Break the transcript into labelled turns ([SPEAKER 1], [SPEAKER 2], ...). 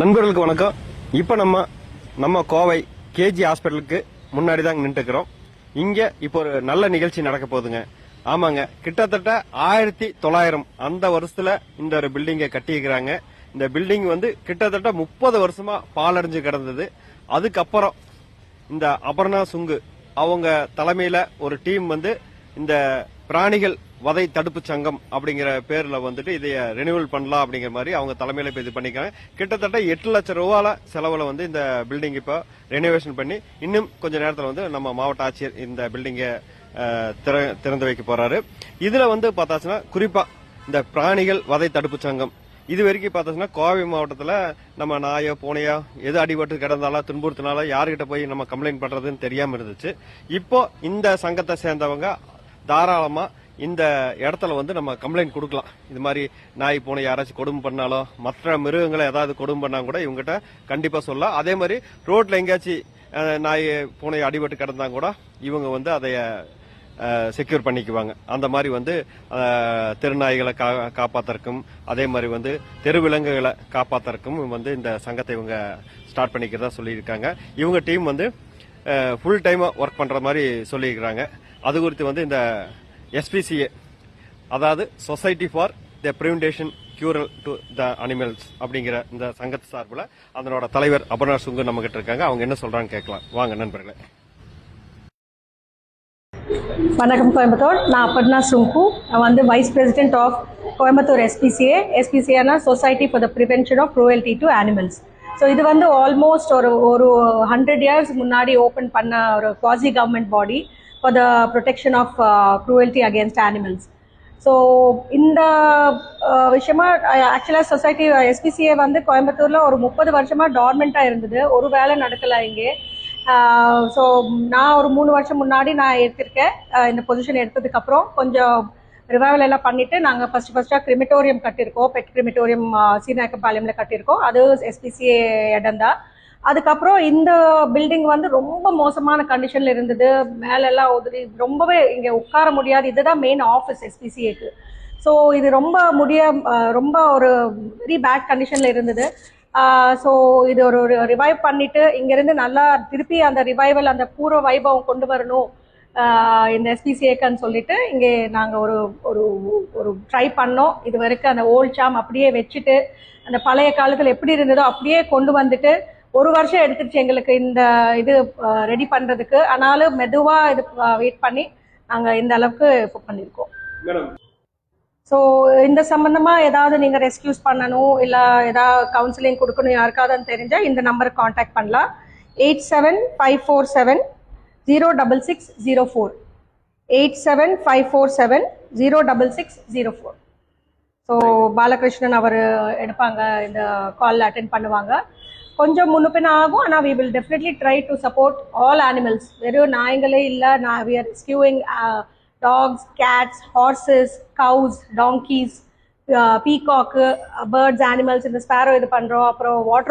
[SPEAKER 1] நண்பர்களுக்கு வணக்கம். இப்போ நம்ம நம்ம கோவை கேஜி ஹாஸ்பிட்டலுக்கு முன்னாடி தான் நின்றுக்கிறோம் இங்கே இப்போ ஒரு நல்ல நிகழ்ச்சி நடக்க போகுதுங்க. ஆமாங்க. கிட்டத்தட்ட ஆயிரத்தி தொள்ளாயிரம் அந்த வருஷத்துல இந்த ஒரு பில்டிங்கை கட்டியிருக்கிறாங்க. இந்த பில்டிங் வந்து கிட்டத்தட்ட முப்பது வருஷமா பாலடைஞ்சு கிடந்தது. அதுக்கப்புறம் இந்த அபர்ணா சுங்கு அவங்க தலைமையில ஒரு டீம் வந்து இந்த பிராணிகள் வதை தடுப்பு சங்கம் அப்படிங்கிற பேர்ல வந்துட்டு இதைய ரினியூவல் பண்ணலாம் அப்படிங்கிற மாதிரி அவங்க தலைமையில இப்ப இது பண்ணிக்கிறாங்க. கிட்டத்தட்ட எட்டு லட்சம் ரூபால செலவுல வந்து இந்த பில்டிங் இப்போ ரெனோவேஷன் பண்ணி இன்னும் கொஞ்ச நேரத்துல வந்து நம்ம மாவட்ட ஆட்சியர் இந்த பில்டிங்கை திறந்து வைக்க போறாரு. இதுல வந்து பார்த்தாச்சுன்னா குறிப்பா இந்த பிராணிகள் வதை தடுப்பு சங்கம். இது வரைக்கும் பார்த்தோம்னா கோவை மாவட்டத்தில் நம்ம நாயோ பூனையோ எது அடிபட்டு கிடந்தாலும் துன்புறுத்தினாலோ யாருக்கிட்ட போய் நம்ம கம்ப்ளைண்ட் பண்ணுறதுன்னு தெரியாமல் இருந்துச்சு. இப்போ இந்த சங்கத்தை சேர்ந்தவங்க தாராளமாக இந்த இடத்துல வந்து நம்ம கம்ப்ளைண்ட் கொடுக்கலாம். இது மாதிரி நாய் பூனை யாராச்சும் கொடுமை பண்ணாலும் மற்ற மிருகங்களை ஏதாவது கொடுமை பண்ணால் கூட இவங்ககிட்ட கண்டிப்பாக சொல்லலாம். அதே மாதிரி ரோட்டில் எங்கேயாச்சும் நாய் பூனை அடிபட்டு கிடந்தா கூட இவங்க வந்து அதை செக்யூர் பண்ணிக்குவாங்க. அந்த மாதிரி வந்து திருநாய்களை கா காப்பாற்றுறக்கும் அதே மாதிரி வந்து தெருவிலங்குகளை காப்பாற்றுறக்கும் வந்து இந்த சங்கத்தை இவங்க ஸ்டார்ட் பண்ணிக்கிறதா சொல்லியிருக்காங்க. இவங்க டீம் வந்து ஃபுல் டைமாக ஒர்க் பண்ணுற மாதிரி சொல்லியிருக்கிறாங்க. அது குறித்து வந்து இந்த எஸ்பிசிஏ அதாவது society for the prevention cruel to the animals அப்படிங்கிற இந்த சங்கத்து சார்பில் அதனோட தலைவர் அபர்ணா சுங்கு நம்ம கிட்ட இருக்காங்க. அவங்க என்ன சொல்றாங்க கேட்கலாம். வாங்க நண்பர்களே.
[SPEAKER 2] வணக்கம் கோயம்புத்தூர். நான் அப்பர்ணா சுங்கு. நான் வந்து vice president of Coimbatore SPCA எஸ்பிசிஏனா society for the prevention of cruelty to animals so இது வந்து ஆல்மோஸ்ட் ஒரு ஒரு ஹண்ட்ரட் இயர்ஸ் முன்னாடி ஓப்பன் பண்ண ஒரு quasi government body for the protection of cruelty against animals. So இந்த uh, விஷயமா ஆக்சுவலாக சொசைட்டி எஸ்பிசிஏ வந்து கோயம்புத்தூரில் ஒரு முப்பது வருஷமாக டார்மெண்ட்டாக இருந்தது. ஒரு வேலை நடக்கலை இங்கே. ஸோ நான் ஒரு மூணு வருஷம் முன்னாடி நான் எடுத்திருக்கேன். இந்த பொசிஷன் எடுத்ததுக்கப்புறம் கொஞ்சம் ரிவைவல் எல்லாம் பண்ணிட்டு நாங்கள் ஃபர்ஸ்ட் ஃபர்ஸ்ட்டாக கிரிமிட்டோரியம் கட்டியிருக்கோம். பெட் கிரிமிட்டோரியம் சீனாக்கப்பாளையம்ல கட்டியிருக்கோம். அது எஸ்பிசிஏ இடம் தான். அதுக்கப்புறம் இந்த பில்டிங் வந்து ரொம்ப மோசமான கண்டிஷன்ல இருந்தது. மேலெல்லாம் உதிரி ரொம்பவே இங்கே உட்கார முடியாது. இதுதான் மெயின் ஆஃபீஸ் எஸ்பிசிஏக்கு ஸோ இது ரொம்ப முடிய ரொம்ப ஒரு வெரி பேட் கண்டிஷன்ல இருந்தது. ஸோ இது ஒரு ரிவைவ் பண்ணிட்டு இங்கேருந்து நல்லா திருப்பி அந்த ரிவைவல் அந்த பூர்வ வைபவம் கொண்டு வரணும் இந்த எஸ்பிசிஏக்கன்னு சொல்லிட்டு இங்கே நாங்கள் ஒரு ஒரு ஒரு ட்ரை பண்ணோம். இது வரைக்கும் அந்த ஓல்ட் சாம் அப்படியே வச்சுட்டு அந்த பழைய காலத்தில் எப்படி இருந்ததோ அப்படியே கொண்டு வந்துட்டு ஒரு வருஷம் எடுத்துருச்சு எங்களுக்கு இந்த இது ரெடி பண்ணுறதுக்கு ஆனாலும் மெதுவாக இது வெயிட் பண்ணி நாங்கள் இந்த அளவுக்கு இப்போ பண்ணியிருக்கோம் ஸோ இந்த சம்பந்தமா ஏதாவது நீங்க ரெஸ்கியூஸ் பண்ணணும் இல்ல ஏதாவது கவுன்சிலிங் கொடுக்கணும் யாருக்காவது தெரிஞ்சா இந்த நம்பருக்கு காண்டாக்ட் பண்ணலாம். Eight seven five four seven zero double six zero four eight seven five four seven zero double six zero four so Balakrishnan அவர் எடுப்பாங்க இந்த காலில் அட்டென்ட் பண்ணுவாங்க. கொஞ்சம் முன்னுப்பின ஆகும் ஆனால் we will definitely try to support all animals வெறும் நாய்களே இல்லை நான் we are rescuing dogs cats horses cows donkeys peacock birds animals இந்த ஸ்பேரோ இது பண்ணுறோம் அப்புறம் வாட்டர்